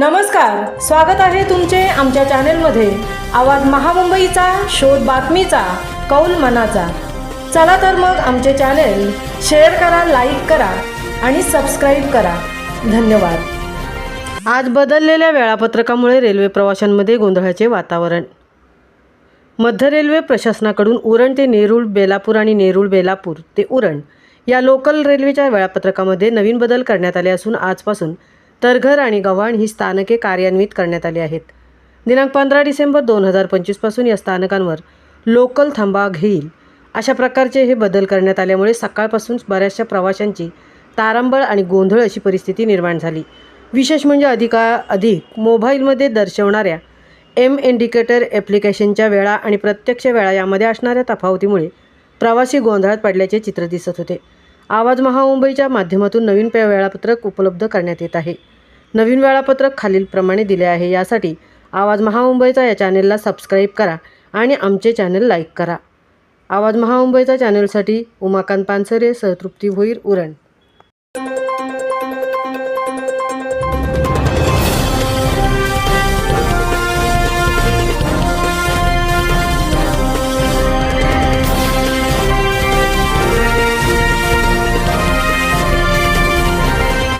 नमस्कार स्वागत आहे तुमचे आमच्या चॅनेलमध्ये. आवाज महामुंबईचा शोध बातमीचा कौल मनाचा. चला तर मग आमचे चॅनेल शेअर करा लाईक करा आणि सबस्क्राईब करा. धन्यवाद. आज बदललेल्या वेळापत्रकामुळे रेल्वे प्रवाशांमध्ये गोंधळाचे वातावरण. मध्य रेल्वे प्रशासनाकडून उरण ते नेरूळ बेलापूर आणि नेरूळ बेलापूर ते उरण या लोकल रेल्वेच्या वेळापत्रकामध्ये नवीन बदल करण्यात आले असून आजपासून तरघर आणि गव्हाण ही स्थानके कार्यान्वित करण्यात आली आहेत. दिनांक पंधरा डिसेंबर दोन हजार पंचवीसपासून या स्थानकांवर लोकल थांबा घेईल. अशा प्रकारचे हे बदल करण्यात आल्यामुळे सकाळपासून बऱ्याचशा प्रवाशांची तारांबळ आणि गोंधळ अशी परिस्थिती निर्माण झाली. विशेष म्हणजे अधिका अधिक मोबाईलमध्ये दर्शवणाऱ्या एम इंडिकेटर ॲप्लिकेशनच्या वेळा आणि प्रत्यक्ष वेळा यामध्ये असणाऱ्या तफावतीमुळे प्रवासी गोंधळात पडल्याचे चित्र दिसत होते. आवाज महामुंबईच्या माध्यमातून नवीन पे वेळापत्रक उपलब्ध करण्यात येत आहे. नवीन वेळापत्रक खालीलप्रमाणे दिले आहे. यासाठी आवाज महामुंबईचा या चॅनेलला सबस्क्राईब करा आणि आमचे चॅनल लाईक करा. आवाज महामुंबईचा चॅनलसाठी उमाकांत पानसरे सहतृप्ती भोईर उरण.